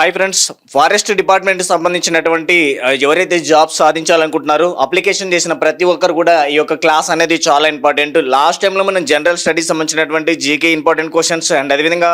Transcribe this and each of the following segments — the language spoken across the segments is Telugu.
హాయ్ ఫ్రెండ్స్ ఫారెస్ట్ డిపార్ట్మెంట్ సంబంధించినటువంటి ఎవరైతే జాబ్ సాధించాలనుకుంటున్నారో అప్లికేషన్ చేసిన ప్రతి ఒక్కరు కూడా ఈ యొక్క క్లాస్ అనేది చాలా ఇంపార్టెంట్ లాస్ట్ టైంలో మనం జనరల్ స్టడీస్ సంబంధించినటువంటి జీకే ఇంపార్టెంట్ క్వశ్చన్స్ అండ్ అదేవిధంగా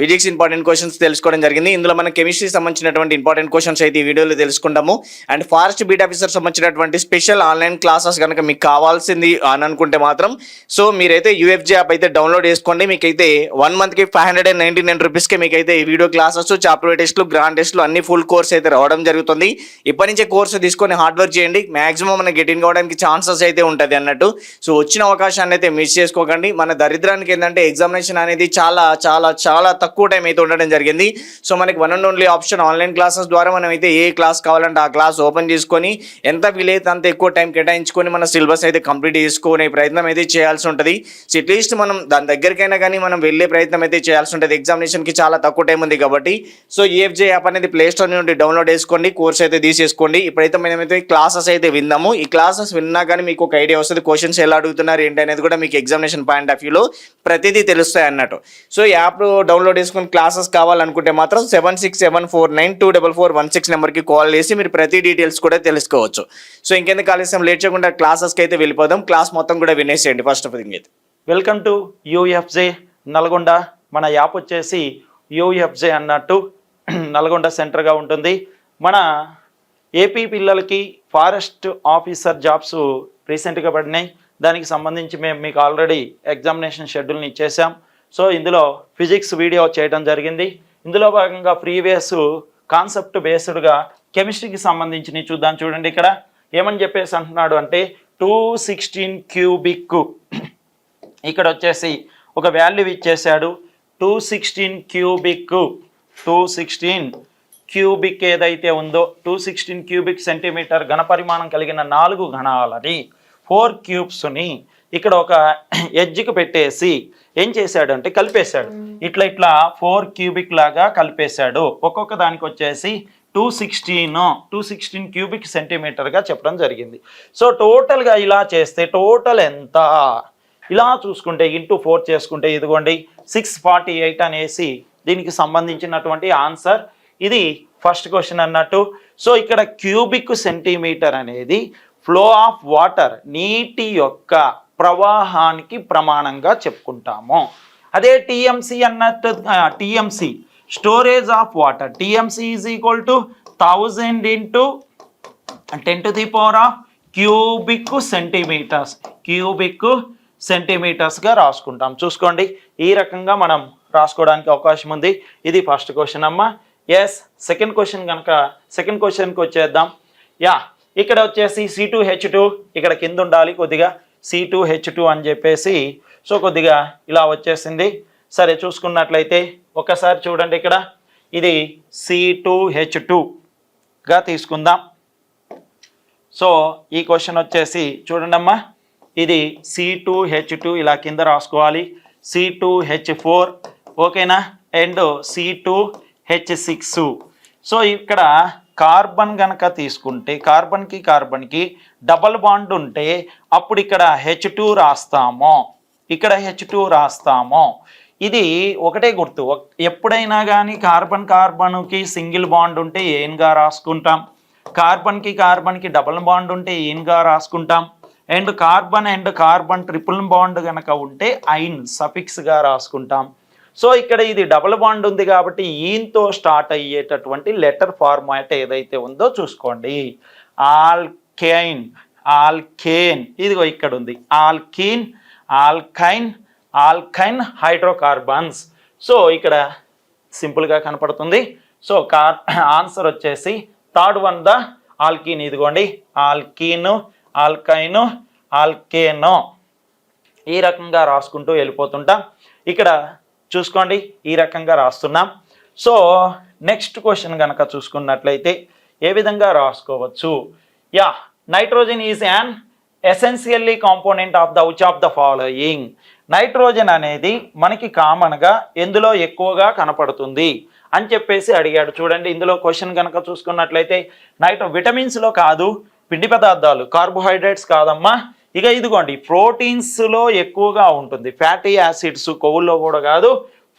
ఫిజిక్స్ ఇంపార్టెంట్ క్వశ్చన్స్ తెలుసుకోవడం జరిగింది. ఇందులో మనం కెమిస్ట్రీ సంబంధించినటువంటి ఇంపార్టెంట్ క్వశ్చన్స్ అయితే ఈ వీడియోలో తెలుసుకుంటాము. అండ్ ఫారెస్ట్ బీట్ ఆఫీసర్ సంబంధించినటువంటి స్పెషల్ ఆన్లైన్ క్లాసెస్ కనుక మీకు కావాల్సింది అని అనుకుంటే మాత్రం సో మీరైతే యూఎఫ్జీ యాప్ అయితే డౌన్లోడ్ చేసుకోండి. మీకైతే వన్ మంత్కి five hundred and ninety nine రూపీస్కి మీకైతే ఈ వీడియో క్లాసెస్ చాప్టర్ టెస్ట్లు గ్రాండ్ టెస్ట్లు అన్ని ఫుల్ కోర్స్ అయితే రావడం జరుగుతుంది. ఇప్పటి నుంచే కోర్సు తీసుకొని హార్డ్ వర్క్ చేయండి. మాక్సిమం మనం గెట్ ఇన్ కావడానికి ఛాన్సెస్ అయితే ఉంటుంది అన్నట్టు. సో వచ్చిన అవకాశాన్ని అయితే మిస్ చేసుకోకండి. మన దరిద్రానికి ఏంటంటే ఎగ్జామినేషన్ అనేది చాలా చాలా చాలా తక్కువ టైం అయితే ఉండడం జరిగింది. సో మనకి one and only option online classes ద్వారా మనం అయితే ఏ క్లాస్ కావాలంటే ఆ క్లాస్ ఓపెన్ చేసుకొని ఎంత వీలైతే అంత ఎక్కువ టైం కేటాయించుకొని మన సిలబస్ అయితే కంప్లీట్ చేసుకునే ప్రయత్నం అయితే చేయాల్సి ఉంటుంది. సో అట్లీస్ట్ మనం దాని దగ్గరికైనా కానీ మనం వెళ్ళే ప్రయత్నం అయితే చేయాల్సి ఉంటుంది. ఎగ్జామినేషన్కి చాలా తక్కువ టైం ఉంది కాబట్టి. సో ఈఎఫ్జే యాప్ అనేది ప్లే స్టోర్ నుండి డౌన్లోడ్ చేసుకోండి కోర్స్ అయితే తీసేసుకోండి. ఇప్పుడైతే మనమైతే క్లాసెస్ అయితే విందాము ఈ క్లాసెస్ విన్నా కానీ మీకు ఒక ఐడియా వస్తుంది క్వశ్చన్స్ ఎలా అడుగుతున్నారు ఏంటి అనేది కూడా మీకు ఎగ్జామినేషన్ పాయింట్ ఆఫ్ వ్యూలో ప్రతిదీ తెలుస్తాయి అన్నట్టు. సో ఈ యాప్ డౌన్లోడ్ చేసుకుని క్లాసెస్ కావాలనుకుంటే మాత్రం seven six seven four nine two double four one six నెంబర్కి కాల్ చేసి మీరు ప్రతి డీటెయిల్స్ కూడా తెలుసుకోవచ్చు. సో ఇంకెందుకు ఆలస్యం? లేట్ చేయకుండా క్లాసెస్కి అయితే వెళ్ళిపోదాం. క్లాస్ మొత్తం కూడా వినేసేయండి ఫస్ట్ ఆఫ్ థింగ్ అయితే వెల్కమ్ టు యూఎఫ్జే నల్గొండ. మన యాప్ వచ్చేసి యూఎఫ్జే అన్నట్టు నల్గొండ సెంటర్గా ఉంటుంది. మన ఏపీ పిల్లలకి ఫారెస్ట్ ఆఫీసర్ జాబ్స్ రీసెంట్గా పడినాయి. దానికి సంబంధించి మేము మీకు ఆల్రెడీ ఎగ్జామినేషన్ షెడ్యూల్ని ఇచ్చేసాం సో ఇందులో ఫిజిక్స్ వీడియో చేయడం జరిగింది. ఇందులో భాగంగా ప్రీవియస్ కాన్సెప్ట్ బేస్డ్గా కెమిస్ట్రీకి సంబంధించినవి చూద్దాం చూడండి ఇక్కడ. ఏమని చెప్పేసి అంటున్నాడు అంటే టూ సిక్స్టీన్ క్యూబిక్ ఇక్కడ వచ్చేసి ఒక వాల్యూ ఇచ్చేసాడు two sixteen cubic two sixteen cubic ఏదైతే ఉందో టూ సిక్స్టీన్ క్యూబిక్ సెంటీమీటర్ ఘనపరిమాణం కలిగిన నాలుగు ఘనాలని ఫోర్ క్యూబ్స్ని ఇక్కడ ఒక ఎడ్జ్కి పెట్టేసి ఏం చేశాడు అంటే కలిపేశాడు. ఇట్లా ఇట్లా ఫోర్ క్యూబిక్ లాగా కలిపేశాడు. ఒక్కొక్క దానికి వచ్చేసి two sixteen two sixteen cubic సెంటీమీటర్గా చెప్పడం జరిగింది. సో టోటల్గా ఇలా చేస్తే టోటల్ ఎంత? ఇలా చూసుకుంటే ఇంటూ ఫోర్ చేసుకుంటే ఇదిగోండి సిక్స్ ఫార్టీ ఎయిట్ అనేసి దీనికి సంబంధించినటువంటి ఆన్సర్. ఇది ఫస్ట్ క్వశ్చన్ అన్నట్టు. సో ఇక్కడ క్యూబిక్ సెంటీమీటర్ అనేది ఫ్లో ఆఫ్ వాటర్ నీటి యొక్క ప్రవాహానికి ప్రమాణంగా చెప్పుకుంటాము. అదే టిఎంసి అన్నట్టు TMC storage of water. TMC is equal to thousand into ten to the power of cubic centimetres. Cubic సెంటీమీటర్స్గా రాసుకుంటాం. చూసుకోండి. ఈ రకంగా మనం రాసుకోవడానికి అవకాశం ఉంది. ఇది ఫస్ట్ క్వశ్చన్ అమ్మ. ఎస్ సెకండ్ క్వశ్చన్ కనుక సెకండ్ క్వశ్చన్కి వచ్చేద్దాం. యా ఇక్కడ వచ్చేసి సి టూ హెచ్ టూ ఇక్కడ కింద ఉండాలి కొద్దిగా. సి టూ హెచ్ టూ అని చెప్పేసి సో కొద్దిగా ఇలా వచ్చేసింది. సరే చూసుకున్నట్లయితే ఒకసారి చూడండి ఇక్కడ. ఇది సి టూ హెచ్ టూగా తీసుకుందాం. సో ఈ క్వశ్చన్ వచ్చేసి చూడండి అమ్మా. ఇది సి టూ హెచ్ టూ ఇలా కింద రాసుకోవాలి. సి టూ హెచ్ ఫోర్ ఓకేనా? And C two H six so ఇక్కడ కార్బన్ కనుక తీసుకుంటే కార్బన్కి కార్బన్కి డబల్ బాండ్ ఉంటే అప్పుడు ఇక్కడ హెచ్ టూ రాస్తాము. ఇక్కడ హెచ్ టూ రాస్తాము. ఇది ఒకటే గుర్తు. ఎప్పుడైనా కానీ కార్బన్ కార్బన్కి సింగిల్ బాండ్ ఉంటే ఏన్గా రాసుకుంటాం. కార్బన్కి కార్బన్కి డబల్ బాండ్ ఉంటే ఏన్గా రాసుకుంటాం. And carbon and carbon triple bond కనుక ఉంటే ఐన్ సఫిక్స్గా రాసుకుంటాం. సో ఇక్కడ ఇది డబుల్ బాండ్ ఉంది కాబట్టి ఈన్తో స్టార్ట్ అయ్యేటటువంటి లెటర్ ఫార్మాట్ ఏదైతే ఉందో చూసుకోండి. ఆల్కేన్ ఆల్కేన్ ఇదిగో ఇక్కడ ఉంది alkene alkyne alkyne hydrocarbons. So ఇక్కడ సింపుల్గా కనపడుతుంది. సో కార్ ఆన్సర్ వచ్చేసి థర్డ్ వన్ ద ఆల్కీన్ ఇదిగోండి. ఆల్కీను ఆల్కైన్ ఆల్కేనో. ఈ రకంగా రాసుకుంటూ వెళ్ళిపోతుంటాం. ఇక్కడ చూసుకోండి ఈ రకంగా రాస్తున్నాం. సో నెక్స్ట్ క్వశ్చన్ కనుక చూసుకున్నట్లయితే ఏ విధంగా రాసుకోవచ్చు? Yeah nitrogen is an essentially component of the which of the following nitrogen అనేది మనకి కామన్గా ఎందులో ఎక్కువగా కనపడుతుంది అని చెప్పేసి అడిగాడు. చూడండి ఇందులో క్వశ్చన్ కనుక చూసుకున్నట్లయితే నైట్రో విటమిన్స్లో కాదు పిండి పదార్థాలు కార్బోహైడ్రేట్స్ కాదమ్మా. ఇక ఇదిగోండి ప్రోటీన్స్లో ఎక్కువగా ఉంటుంది. ఫ్యాటీ యాసిడ్స్ కొవ్వుల్లో కూడా కాదు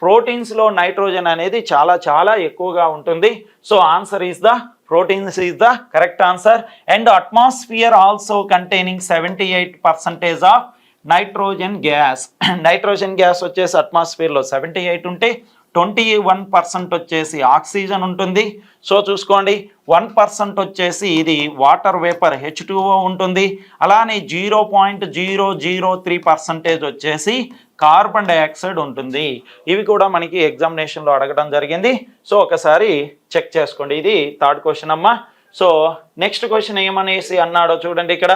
ప్రోటీన్స్లో నైట్రోజన్ అనేది చాలా చాలా ఎక్కువగా ఉంటుంది. So answer is the proteins is the correct answer. And atmosphere also containing seventy eight percentage of nitrogen gas. Nitrogen gas వచ్చేసి అట్మాస్ఫియర్లో సెవెంటీ ఎయిట్ ఉంటే ట్వంటీ వన్ పర్సెంట్ వచ్చేసి ఆక్సిజన్ ఉంటుంది. సో చూసుకోండి వన్ పర్సెంట్ వచ్చేసి ఇది వాటర్ వేపర్ హెచ్ ఉంటుంది. అలానే zero point zero zero three percentage వచ్చేసి కార్బన్ డైఆక్సైడ్ ఉంటుంది. ఇవి కూడా మనకి ఎగ్జామినేషన్లో అడగడం జరిగింది. సో ఒకసారి చెక్ చేసుకోండి. ఇది థర్డ్ క్వశ్చన్ అమ్మా. సో నెక్స్ట్ క్వశ్చన్ ఏమనేసి అన్నాడో చూడండి ఇక్కడ.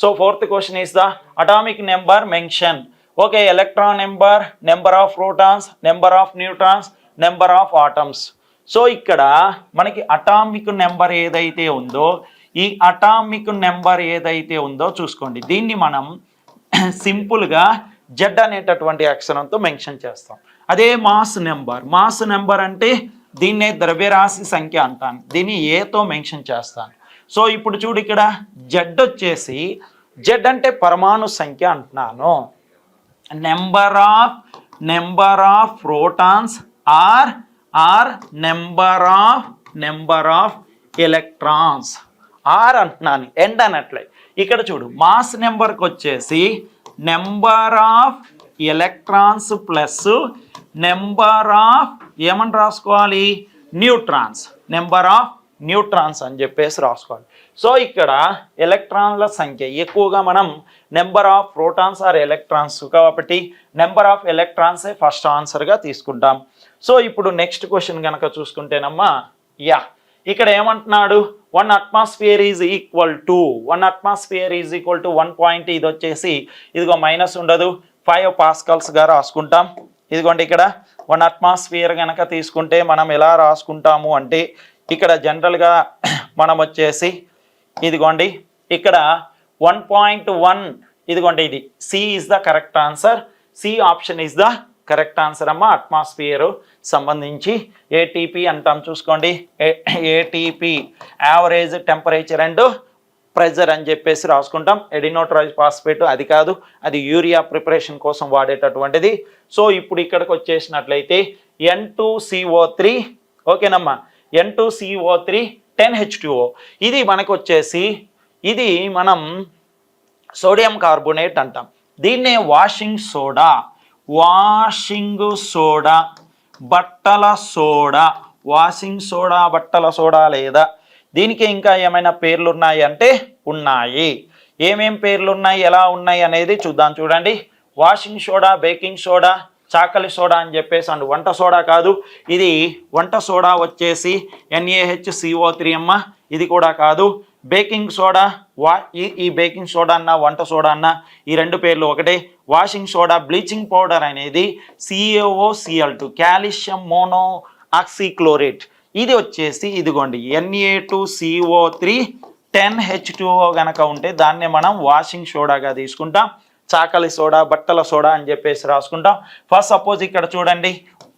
So fourth question is the atomic number mention. Okay electron number number of protons number of neutrons number of atoms so ఇక్కడ మనకి అటామిక్ నెంబర్ ఏదైతే ఉందో ఈ అటామిక్ నెంబర్ ఏదైతే ఉందో చూసుకోండి. దీన్ని మనం సింపుల్గా జెడ్ అనేటటువంటి అక్షరంతో మెన్షన్ చేస్తాం. అదే మాస్ నెంబర్ మాస్ నెంబర్ అంటే దీన్నే ద్రవ్యరాశి సంఖ్య అంటాను. దీన్ని ఏతో మెన్షన్ చేస్తాను. సో ఇప్పుడు చూడు ఇక్కడ జెడ్ వచ్చేసి జెడ్ అంటే పరమాణు సంఖ్య అంటున్నాను. Number of number of protons are are number of number of electrons are అంటున్నాను ఎండ్ అనట్లే ఇక్కడ చూడు మాస్ నెంబర్కి వచ్చేసి number of electrons plus number of ఏమని రాసుకోవాలి? న్యూట్రాన్స్ నెంబర్ ఆఫ్ న్యూట్రాన్స్ అని చెప్పేసి రాసుకోవాలి. సో ఇక్కడ ఎలక్ట్రాన్ల సంఖ్య ఎక్కువగా మనం number of protons are electrons కాబట్టి నెంబర్ ఆఫ్ ఎలక్ట్రాన్సే ఫస్ట్ ఆన్సర్గా తీసుకుంటాం. సో ఇప్పుడు నెక్స్ట్ క్వశ్చన్ కనుక చూసుకుంటేనమ్మా యా ఇక్కడ ఏమంటున్నాడు? One atmosphere is equal to one atmosphere is equal to one point ఇది వచ్చేసి ఇదిగో మైనస్ ఉండదు. ఫైవ్ పాస్కల్స్గా రాసుకుంటాం. ఇదిగోండి ఇక్కడ వన్ అట్మాస్ఫియర్ కనుక తీసుకుంటే మనం ఎలా రాసుకుంటాము అంటే ఇక్కడ జనరల్గా మనం వచ్చేసి ఇదిగోండి ఇక్కడ వన్ పాయింట్ వన్ ఇదిగోండి ఇది. C is the correct answer C option is the correct answer అమ్మ. అట్మాస్ఫియర్ సంబంధించి ఏటీపీ అంటాం చూసుకోండి. ATP average temperature and pressure అని చెప్పేసి రాసుకుంటాం. ఎడినోట్రాజ్ ఫాస్ఫేట్ అది కాదు అది యూరియా ప్రిపరేషన్ కోసం వాడేటటువంటిది. సో ఇప్పుడు ఇక్కడికి వచ్చేసినట్లయితే ఎన్ టూ సిఓ త్రీ ఓకేనమ్మా. N two CO three ten H ఇది మనకు వచ్చేసి ఇది మనం సోడియం కార్బోనేట్ అంటాం. దీన్నే వాషింగ్ సోడా వాషింగ్ సోడా బట్టల సోడా వాషింగ్ సోడా బట్టల సోడా లేదా? దీనికి ఇంకా ఏమైనా పేర్లు ఉన్నాయి అంటే ఉన్నాయి. ఏమేం పేర్లు ఉన్నాయి ఎలా ఉన్నాయి అనేది చూద్దాం. చూడండి. వాషింగ్ సోడా బేకింగ్ సోడా చాకలి సోడా అని చెప్పేసి అండ్ వంట సోడా కాదు ఇది వంట సోడా వచ్చేసి ఎన్ఏహెచ్ సిఓ త్రీ అమ్మ ఇది కూడా కాదు. బేకింగ్ సోడా వా ఈ ఈ బేకింగ్ సోడా అన్న వంట సోడా అన్న ఈ రెండు పేర్లు ఒకటే. వాషింగ్ సోడా బ్లీచింగ్ పౌడర్ అనేది CAO CL two calcium mono oxychlorate ఇది వచ్చేసి ఇదిగోండి NA two CO three ten H two O కనుక ఉంటే దాన్నే మనం వాషింగ్ సోడాగా తీసుకుంటాం. చాకలి సోడా బట్టల సోడా అని చెప్పేసి రాసుకుంటాం. ఫస్ట్ సపోజ్ ఇక్కడ చూడండి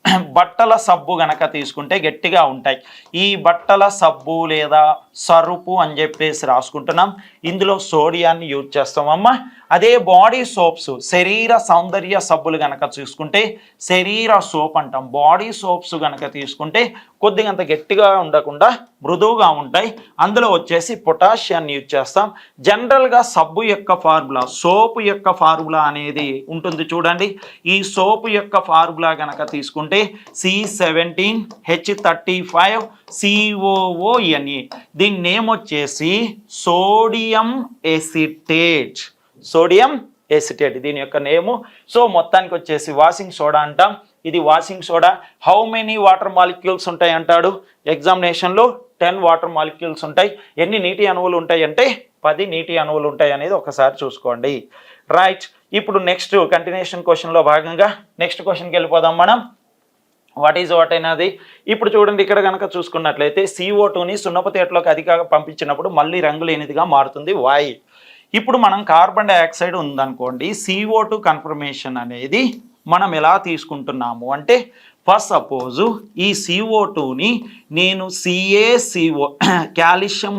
బట్టల సబ్బు గనక తీసుకుంటే గట్టిగా ఉంటాయి. ఈ బట్టల సబ్బు లేదా సరుపు అని చెప్పేసి రాసుకుంటున్నాం. ఇందులో సోడియాన్ని యూజ్ చేస్తామమ్మా అదే బాడీ సోప్స్ శరీర సౌందర్య సబ్బులు గనక చూసుకుంటే శరీర సోప్ అంటాం. బాడీ సోప్స్ గనక తీసుకుంటే కొద్దిగా అంత గట్టిగా ఉండకుండా మృదువుగా ఉంటాయి. అందులో వచ్చేసి పొటాషియాన్ని యూజ్ చేస్తాం. జనరల్గా సబ్బు యొక్క ఫార్ములా సోపు యొక్క ఫార్ములా అనేది ఉంటుంది చూడండి. ఈ సోపు యొక్క ఫార్ములా గనక తీసుకుంటే C seventeen H thirty five C O O N A దీని నేమ్ వచ్చేసి సోడియం ఎసిటేట్ సోడియం ఎసిటేట్ దీని యొక్క నేము సో మొత్తానికి వచ్చేసి వాషింగ్ సోడా అంటాం. ఇది washing soda how many water molecules ఉంటాయి అంటాడు? ఎగ్జామినేషన్లో టెన్ వాటర్ మాలిక్యూల్స్ ఉంటాయి. ఎన్ని నీటి అణువులు ఉంటాయి అంటే పది నీటి అణువులు ఉంటాయి అనేది ఒకసారి చూసుకోండి. రైట్ ఇప్పుడు నెక్స్ట్ కంటిన్యూషన్ క్వశ్చన్లో భాగంగా నెక్స్ట్ క్వశ్చన్కి వెళ్ళిపోదాం మనం. వాట్ ఈజ్ వాట్ అయినది? ఇప్పుడు చూడండి ఇక్కడ కనుక చూసుకున్నట్లయితే సిఓ టూని సున్నపతేటలోకి అధికంగా పంపించినప్పుడు మళ్ళీ రంగు లేనిదిగా మారుతుంది. వాయి ఇప్పుడు మనం కార్బన్ డైఆక్సైడ్ ఉందనుకోండి సిఓ టూ కన్ఫర్మేషన్ అనేది మనం ఎలా తీసుకుంటున్నాము అంటే ఫస్ట్ సపోజు ఈ సిఓ టూని నేను సిఏసిఓ కాల్షియం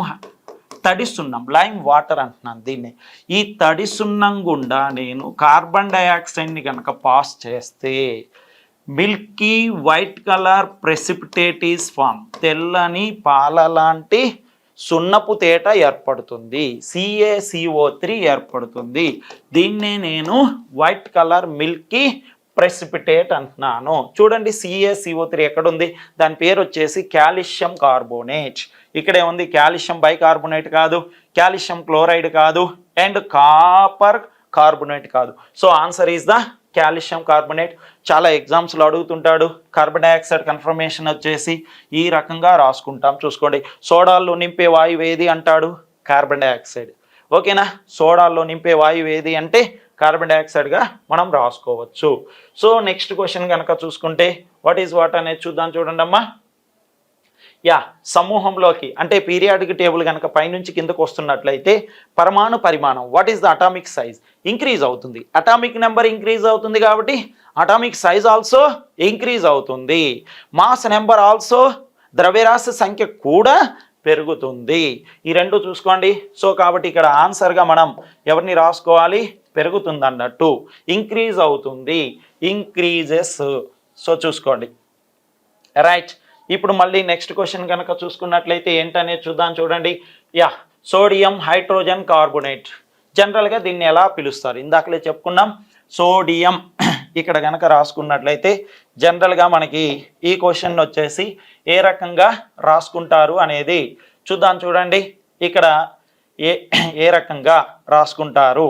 తడి సున్నం లైమ్ వాటర్ అంటున్నాను దీన్ని. ఈ తడి సున్నం గుండా నేను కార్బన్ డైఆక్సైడ్ని కనుక పాస్ చేస్తే milky white colour precipitate form. తెల్లని పాల లాంటి సున్నపు తేట ఏర్పడుతుంది. సిఏసిఓ త్రీ ఏర్పడుతుంది. దీన్నే నేను వైట్ కలర్ మిల్కీ ప్రెసిపిటేట్ అంటున్నాను. చూడండి సిఏసిఓ త్రీ ఎక్కడుంది? దాని పేరు వచ్చేసి కాల్షియం కార్బోనేట్. ఇక్కడే ఉంది కాల్షియం బైకార్బోనేట్ కాదు కాల్షియం క్లోరైడ్ కాదు అండ్ కాపర్ కార్బోనేట్ కాదు. So answer is the calcium carbonate. చాలా ఎగ్జామ్స్లో అడుగుతుంటాడు. కార్బన్ డైఆక్సైడ్ కన్ఫర్మేషన్ వచ్చేసి ఈ రకంగా రాసుకుంటాం. చూసుకోండి. సోడాల్లో నింపే వాయువు ఏది అంటాడు? Carbon dioxide. ఓకేనా? సోడాల్లో నింపే వాయువు ఏది అంటే కార్బన్ డైఆక్సైడ్గా మనం రాసుకోవచ్చు. సో నెక్స్ట్ క్వశ్చన్ కనుక చూసుకుంటే వాట్ ఈజ్ వాట్ అనేది చూద్దాం చూడండి అమ్మా యా సమూహంలోకి అంటే పీరియాడిక్ టేబుల్ కనుక పైనుంచి కిందకు వస్తున్నట్లయితే పరమాణు పరిమాణం what is the atomic size increase అవుతుంది. అటామిక్ నెంబర్ ఇంక్రీజ్ అవుతుంది కాబట్టి అటామిక్ సైజ్ ఆల్సో ఇంక్రీజ్ అవుతుంది. మాస్ నెంబర్ ఆల్సో ద్రవ్యరాశి సంఖ్య కూడా పెరుగుతుంది. ఈ రెండు చూసుకోండి. సో కాబట్టి ఇక్కడ ఆన్సర్గా మనం ఎవరిని రాసుకోవాలి? పెరుగుతుంది అన్నట్టు. ఇంక్రీజ్ అవుతుంది. ఇంక్రీజెస్ సో చూసుకోండి. రైట్ ఇప్పుడు మళ్ళీ నెక్స్ట్ క్వశ్చన్ కనుక చూసుకున్నట్లయితే ఏంటనేది చూద్దాం చూడండి. Yeah sodium hydrogen carbonate. జనరల్గా దీన్ని ఎలా పిలుస్తారు? ఇందాకలే చెప్పుకున్నాం సోడియం. ఇక్కడ కనుక రాసుకున్నట్లయితే జనరల్గా మనకి ఈ క్వశ్చన్ వచ్చేసి ఏ రకంగా రాసుకుంటారు అనేది చూద్దాం చూడండి. ఇక్కడ ఏ ఏ రకంగా రాసుకుంటారు?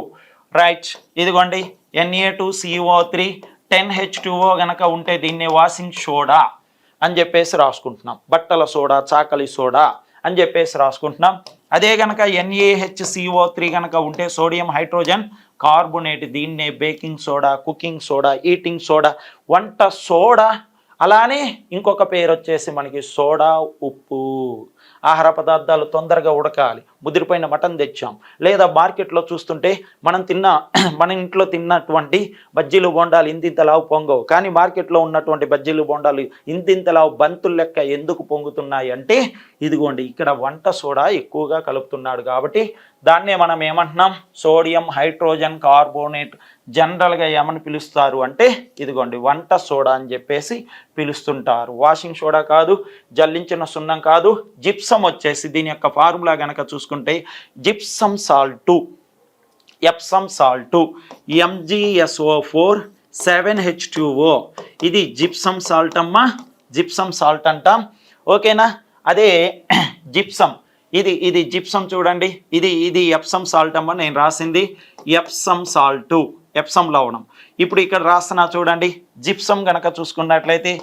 రైట్ ఇదిగోండి NA two CO three ten H two O కనుక ఉంటే దీన్ని వాషింగ్ సోడా. అని చెప్పేసి రాసుకుంటున్నాం. బట్టల సోడా చాకలి సోడా అని చెప్పేసి రాసుకుంటున్నాం. అదే కనుక N A H C O three కనుక ఉంటే సోడియం హైడ్రోజన్ కార్బొనేట్ దీన్నే baking soda cooking soda eating soda వంట సోడా. అలానే ఇంకొక పేరు వచ్చేసి మనకి సోడా ఉప్పు. ఆహార పదార్థాలు తొందరగా ఉడకాలి. ముదిరిపోయిన మటన్ తెచ్చాం. లేదా మార్కెట్లో చూస్తుంటే మనం తిన్న మన ఇంట్లో తిన్నటువంటి బజ్జీలు బొండాలు ఇంతింతలావు పొంగవు. కానీ మార్కెట్లో ఉన్నటువంటి బజ్జీలు బొండాలు ఇంతింతలావు బంతులు లెక్క ఎందుకు పొంగుతున్నాయి అంటే ఇదిగోండి ఇక్కడ వంట సోడా ఎక్కువగా కలుపుతున్నాడు కాబట్టి దాన్నే మనం ఏమంటున్నాం? సోడియం హైడ్రోజన్ కార్బోనేట్ జనరల్గా ఏమని పిలుస్తారు అంటే ఇదిగోండి వంట సోడా అని చెప్పేసి పిలుస్తుంటారు. వాషింగ్ సోడా కాదు జల్లించిన సున్నం కాదు జిప్సం వచ్చేసి దీని యొక్క ఫార్ములా కనుక చూసుకుంటే gypsum salt epsom salt MGSO four seven H two O ఇది జిప్సమ్ సాల్ట్ అమ్మా జిప్సమ్ సాల్ట్ అంటాం. ఓకేనా? అదే జిప్సమ్ ఇది ఇది జిప్సం చూడండి. ఇది ఇది ఎప్సమ్ సాల్ట్ అమ్మ నేను రాసింది. ఎప్సమ్ సాల్టు ఎప్సమ్ లవణం. ఇప్పుడు ఇక్కడ రాస్తున్నా చూడండి జిప్సం కనుక చూసుకున్నట్లయితే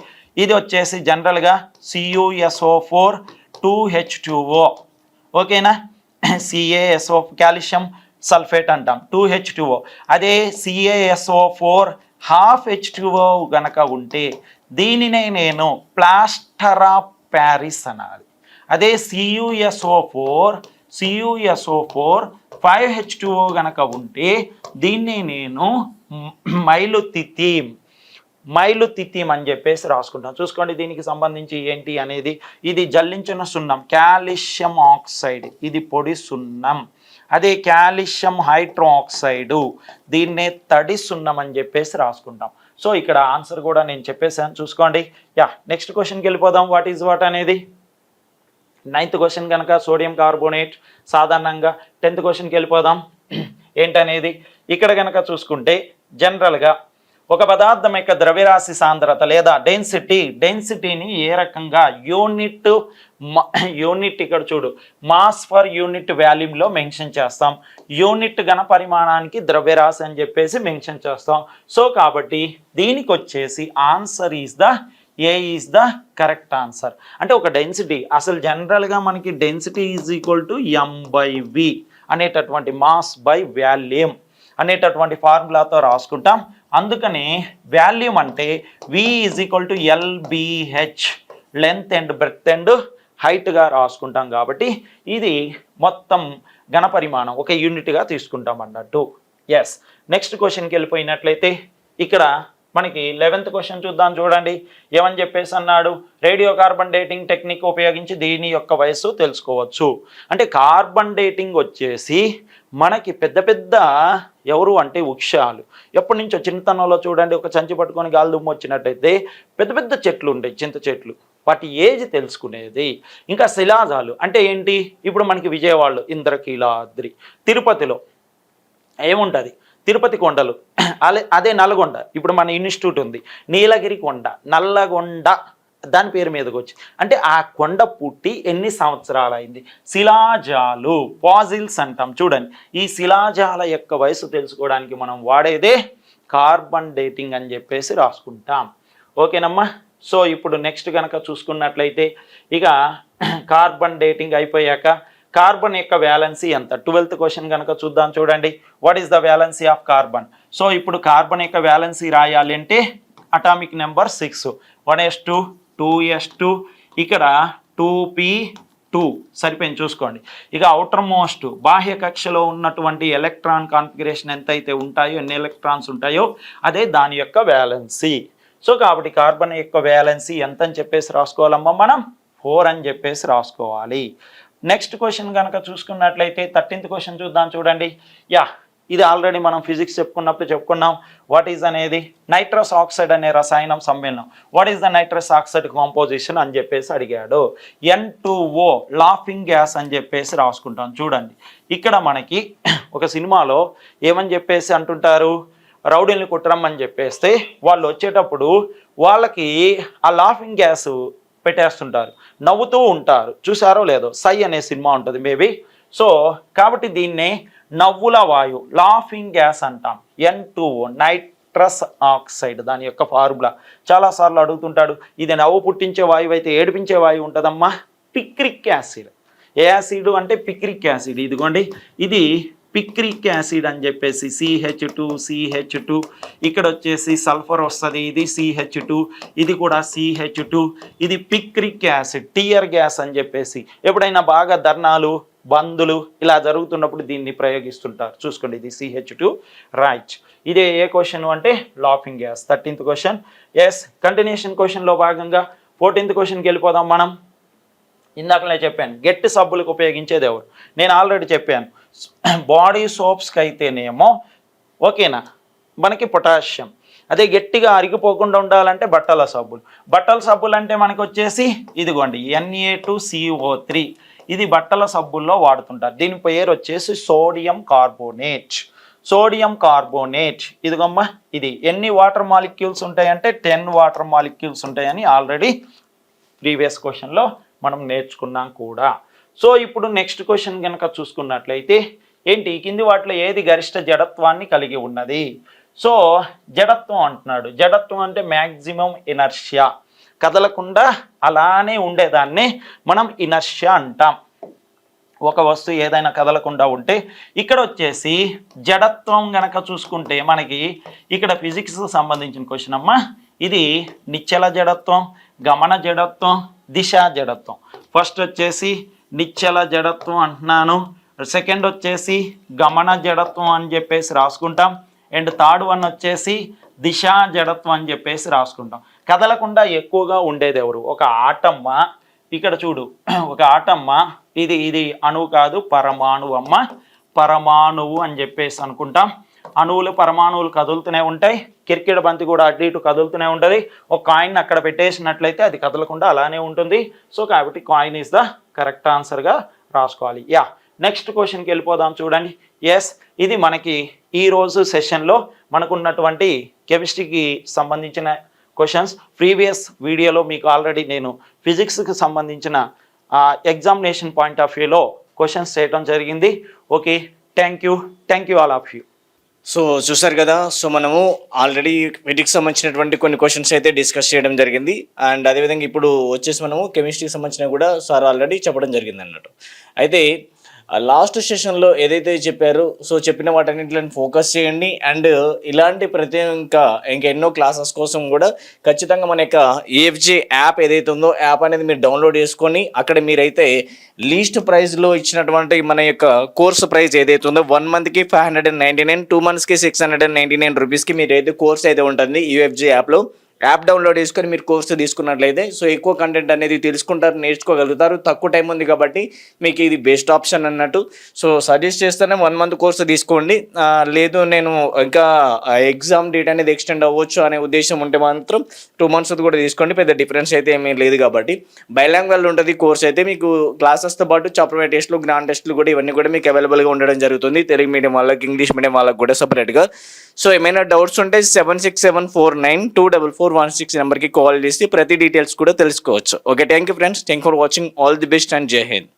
ఇది వచ్చేసి జనరల్గా CUSO four two H two O ఓకేనా? సిఏఎస్ఓ కాల్షియం సల్ఫేట్ అంటాం టూ హెచ్ టూఓ అదే CASO four half H two O గనక ఉంటే దీనినే నేను ప్లాస్టర్ ఆఫ్ ప్యారిస్ అనాలి అదే CUSO four CUSO four five H two O గనక ఉంటే దీన్ని నేను మైలు తిథీమ్ మైలు తిథీమ్ అని చెప్పేసి రాసుకుంటాను చూసుకోండి దీనికి సంబంధించి ఏంటి అనేది. ఇది జల్లించిన సున్నం కాల్షియం ఆక్సైడ్. ఇది పొడి సున్నం. అదే కాల్షియం హైడ్రోఆక్సైడు దీన్నే తడి సున్నం అని చెప్పేసి రాసుకుంటాం. సో ఇక్కడ ఆన్సర్ కూడా నేను చెప్పేసాను చూసుకోండి. యా నెక్స్ట్ క్వశ్చన్కి వెళ్ళిపోదాం. వాట్ ఈజ్ వాట్ అనేది? నైన్త్ క్వశ్చన్ కనుక సోడియం కార్బోనేట్ సాధారణంగా టెన్త్ క్వశ్చన్కి వెళ్ళిపోదాం. ఏంటనేది? ఇక్కడ కనుక చూసుకుంటే జనరల్గా ఒక పదార్థం యొక్క ద్రవ్యరాశి సాంద్రత లేదా డెన్సిటీ డెన్సిటీని ఏ రకంగా యూనిట్ యూనిట్ ఇక్కడ చూడు మాస్ ఫర్ యూనిట్ వాల్యూమ్లో మెన్షన్ చేస్తాం. యూనిట్ ఘన పరిమాణానికి ద్రవ్యరాశి అని చెప్పేసి మెన్షన్ చేస్తాం. సో కాబట్టి దీనికి వచ్చేసి answer is the A is the correct answer అంటే ఒక డెన్సిటీ అసలు జనరల్గా మనకి density is equal to M by V అనేటటువంటి మాస్ బై వాల్యూమ్ అనేటటువంటి ఫార్ములాతో రాసుకుంటాం. అందుకని వాల్యూమ్ అంటే V is equal to LBH length and breadth and హైట్గా రాసుకుంటాం కాబట్టి ఇది మొత్తం ఘనపరిమాణం ఒక యూనిట్గా తీసుకుంటాం అన్నట్టు. ఎస్ నెక్స్ట్ క్వశ్చన్కి వెళ్ళిపోయినట్లయితే ఇక్కడ మనకి లెవెన్త్ క్వశ్చన్ చూద్దాం చూడండి. ఏమని చెప్పేసి అన్నాడు? రేడియో కార్బన్ డేటింగ్ టెక్నిక్ ఉపయోగించి దీని యొక్క వయస్సు తెలుసుకోవచ్చు. అంటే కార్బన్ డేటింగ్ వచ్చేసి మనకి పెద్ద పెద్ద ఎవరు అంటే వృక్షాలు. ఎప్పటి నుంచో చిన్నతనంలో చూడండి ఒక సంచి పట్టుకొని గాలి దుమ్ము వచ్చినట్టయితే పెద్ద పెద్ద చెట్లు ఉంటాయి చింత చెట్లు. వాటి ఏజ్ తెలుసుకునేది. ఇంకా శిలాజాలు అంటే ఏంటి? ఇప్పుడు మనకి విజయవాడలో ఇంద్రకీలాద్రి. తిరుపతిలో ఏముంటుంది? తిరుపతి కొండలు. అదే నల్గొండ. ఇప్పుడు మన ఇన్స్టిట్యూట్ ఉంది. నీలగిరి కొండ నల్లగొండ. దాని పేరు మీదకి వచ్చి. అంటే ఆ కొండ పుట్టి ఎన్ని సంవత్సరాలు అయింది శిలాజాలు పాజిల్స్ అంటాం చూడండి. ఈ శిలాజాల యొక్క వయసు తెలుసుకోవడానికి మనం వాడేదే కార్బన్ డేటింగ్ అని చెప్పేసి రాసుకుంటాం. ఓకేనమ్మా? సో ఇప్పుడు నెక్స్ట్ కనుక చూసుకున్నట్లయితే ఇక కార్బన్ డేటింగ్ అయిపోయాక కార్బన్ యొక్క వ్యాలెన్సీ ఎంత? ట్వెల్త్ క్వశ్చన్ కనుక చూద్దాం చూడండి. What is the valency of carbon so ఇప్పుడు కార్బన్ యొక్క వ్యాలెన్సీ రాయాలి అంటే atomic number six one S two two S two ఇక్కడ టూ పీ టూ సరిపోయింది చూసుకోండి. ఇక అవుటర్ మోస్ట్ బాహ్య కక్షలో ఉన్నటువంటి ఎలక్ట్రాన్ కాన్ఫిగరేషన్ ఎంతైతే ఉంటాయో ఎన్ని ఎలక్ట్రాన్స్ ఉంటాయో అదే దాని యొక్క వ్యాలెన్సీ సో కాబట్టి కార్బన్ యొక్క వ్యాలెన్సీ ఎంత అని చెప్పేసి రాసుకోవాలమ్మా మనం? ఫోర్ అని చెప్పేసి రాసుకోవాలి. నెక్స్ట్ క్వశ్చన్ కనుక చూసుకున్నట్లయితే థర్టీన్త్ క్వశ్చన్ చూద్దాం చూడండి. యా ఇది ఆల్రెడీ మనం ఫిజిక్స్ చెప్పుకున్నప్పుడు చెప్పుకున్నాం. వాట్ ఈజ్ అనేది నైట్రస్ ఆక్సైడ్ అనే రసాయనం సమ్మేళనం. What is the nitrous oxide composition అని చెప్పేసి అడిగాడు. ఎన్ ఓ లాఫింగ్ గ్యాస్ అని చెప్పేసి రాసుకుంటాం. చూడండి. ఇక్కడ మనకి ఒక సినిమాలో ఏమని చెప్పేసి అంటుంటారు? రౌడీల్ని అని చెప్పేస్తే వాళ్ళు వచ్చేటప్పుడు వాళ్ళకి ఆ లాఫింగ్ గ్యాస్ పెట్టేస్తుంటారు నవ్వుతూ ఉంటారు. చూసారో లేదో? సై అనే సినిమా ఉంటుంది మేబీ. సో కాబట్టి దీన్నే నవ్వుల వాయు లాఫింగ్ గ్యాస్ అంటాం. ఎన్ టూ నైట్రస్ ఆక్సైడ్ దాని యొక్క ఫార్ములా. చాలాసార్లు అడుగుతుంటాడు ఇది నవ్వు పుట్టించే వాయువు అయితే ఏడిపించే వాయువు ఉంటుందమ్మా? Picric acid. ఏ యాసిడ్ అంటే పిక్రిక్ యాసిడ్. ఇదిగోండి ఇది పిక్రిక్ యాసిడ్ అని చెప్పేసి సిహెచ్ టూ సిహెచ్ టూ ఇక్కడ వచ్చేసి సల్ఫర్ వస్తుంది ఇది సిహెచ్ టూ ఇది కూడా సిహెచ్ టూ ఇది పిక్రిక్ యాసిడ్ టియర్ గ్యాస్ అని చెప్పేసి. ఎప్పుడైనా బాగా ధర్నాలు బందులు ఇలా జరుగుతున్నప్పుడు దీన్ని ప్రయోగిస్తుంటారు. చూసుకోండి ఇది సిహెచ్ టూ రైట్ ఇదే ఏ క్వశ్చన్ అంటే laughing gas thirteenth question yes continuation క్వశ్చన్లో భాగంగా ఫోర్టీన్త్ క్వశ్చన్కి వెళ్ళిపోదాం మనం. ఇందాకనే చెప్పాను గట్టి సబ్బులకు ఉపయోగించేది ఎవరు? నేను ఆల్రెడీ చెప్పాను. బాడీ సోప్స్కి అయితేనేమో ఓకేనా? మనకి పొటాషియం. అదే గట్టిగా అరిగిపోకుండా ఉండాలంటే బట్టల సబ్బులు. బట్టల సబ్బులు అంటే మనకు వచ్చేసి ఇదిగోండి ఎన్ఏ టు సిఓ త్రీ ఇది బట్టల సబ్బుల్లో వాడుతుంటారు. దీని పేరు వచ్చేసి సోడియం కార్బోనేట్. Sodium carbonate. ఇదిగమ్మా ఇది ఎన్ని వాటర్ మాలిక్యూల్స్ ఉంటాయంటే టెన్ వాటర్ మాలిక్యూల్స్ ఉంటాయని ఆల్రెడీ ప్రీవియస్ క్వశ్చన్లో మనం నేర్చుకున్నాం కూడా. సో ఇప్పుడు నెక్స్ట్ క్వశ్చన్ కనుక చూసుకున్నట్లయితే ఏంటి? కింది వాటిలో ఏది గరిష్ట జడత్వాన్ని కలిగి ఉన్నది? సో జడత్వం అంటున్నాడు. జడత్వం అంటే మ్యాక్సిమం ఇనర్షియా. కదలకుండా అలానే ఉండేదాన్ని మనం ఇనర్షియా అంటాం. ఒక వస్తువు ఏదైనా కదలకుండా ఉంటే ఇక్కడ వచ్చేసి జడత్వం గనక చూసుకుంటే మనకి ఇక్కడ ఫిజిక్స్కి సంబంధించిన క్వశ్చన్ అమ్మా. ఇది నిశ్చల జడత్వం గమన జడత్వం దిశ జడత్వం. ఫస్ట్ వచ్చేసి నిశ్చల జడత్వం అంటున్నాను. సెకండ్ వచ్చేసి గమన జడత్వం అని చెప్పేసి రాసుకుంటాం. అండ్ థర్డ్ వన్ వచ్చేసి దిశా జడత్వం అని చెప్పేసి రాసుకుంటాం. కదలకుండా ఎక్కువగా ఉండేది ఎవరు? ఒక ఆటమ్మ. ఇక్కడ చూడు ఒక ఆటమ్మ. ఇది ఇది అణువు కాదు పరమాణువు అమ్మ. పరమాణువు అని చెప్పేసి అనుకుంటాం. అణువులు పరమాణువులు కదులుతూనే ఉంటాయి. కిరికిడ బంతి కూడా అటు ఇటు కదులుతూనే ఉంటుంది. ఒక కాయిన్ అక్కడ పెట్టేసినట్లయితే అది కదలకుండా అలానే ఉంటుంది. సో కాబట్టి కాయిన్ ఇస్ ద కరెక్ట్ ఆన్సర్గా రాసుకోవాలి. యా నెక్స్ట్ క్వశ్చన్కి వెళ్ళిపోదాం చూడండి. ఎస్ ఇది మనకి ఈ రోజు సెషన్లో మనకున్నటువంటి కెమిస్ట్రీకి సంబంధించిన క్వశ్చన్స్ ప్రీవియస్ వీడియోలో మీకు ఆల్రెడీ నేను ఫిజిక్స్కి సంబంధించిన ఎగ్జామినేషన్ పాయింట్ ఆఫ్ వ్యూలో క్వశ్చన్స్ చేయటం జరిగింది. Okay thank you thank you all of you so చూసారు కదా సో మనము ఆల్రెడీ వీటికి సంబంధించినటువంటి కొన్ని క్వశ్చన్స్ అయితే డిస్కస్ చేయడం జరిగింది. అండ్ అదేవిధంగా ఇప్పుడు వచ్చేసి మనము కెమిస్ట్రీకి సంబంధించిన కూడా సార్ ఆల్రెడీ చెప్పడం జరిగింది అన్నట్టు అయితే లాస్ట్ సెషన్లో ఏదైతే చెప్పారో సో చెప్పిన వాటన్నింటిని ఫోకస్ చేయండి. అండ్ ఇలాంటి ప్రతి ఇంకా ఇంకా ఎన్నో క్లాసెస్ కోసం కూడా ఖచ్చితంగా మన యొక్క ఏఎఫ్జే యాప్ ఏదైతే ఉందో యాప్ అనేది మీరు డౌన్లోడ్ చేసుకొని అక్కడ మీరైతే లీస్ట్ ప్రైస్లో ఇచ్చినటువంటి మన యొక్క కోర్స్ ప్రైస్ ఏదైతే ఉందో వన్ మంత్కి five hundred and ninety nine two మంత్స్కి six hundred and ninety nine రూపీస్కి మీరు అయితే కోర్స్ అయితే ఉంటుంది యూఎఫ్జే యాప్లో యాప్ డౌన్లోడ్ చేసుకొని మీరు కోర్సు తీసుకున్నట్లయితే సో ఎక్కువ కంటెంట్ అనేది తెలుసుకుంటారు నేర్చుకోగలుగుతారు. తక్కువ టైం ఉంది కాబట్టి మీకు ఇది బెస్ట్ ఆప్షన్ అన్నట్టు. సో సజెస్ట్ చేస్తేనే వన్ మంత్ కోర్సు తీసుకోండి. లేదు నేను ఇంకా ఎగ్జామ్ డేట్ అనేది ఎక్స్టెండ్ అవ్వచ్చు అనే ఉద్దేశం ఉంటే మాత్రం టూ మంత్స్ కూడా తీసుకోండి. పెద్ద డిఫరెన్స్ అయితే ఏమీ లేదు కాబట్టి. బైలాంగ్వల్ ఉంటుంది కోర్స్ అయితే మీకు క్లాసెస్తో పాటు చాప్టర్ టెస్ట్లు గ్రాండ్ టెస్ట్లు కూడా ఇవన్నీ కూడా మీకు అవైలబుల్గా ఉండడం జరుగుతుంది. తెలుగు మీడియం వాళ్ళకి ఇంగ్లీష్ మీడియం వాళ్ళకి కూడా సపరేట్గా సో ఏమైనా డౌట్స్ ఉంటే seven six seven four nine two double four one six నెంబర్కి కాల్ చేసి ప్రతి డీటెయిల్స్ కూడా తెలుసుకోవచ్చు. Okay thank you friends. Thank for watching. All the best and Jai Hind.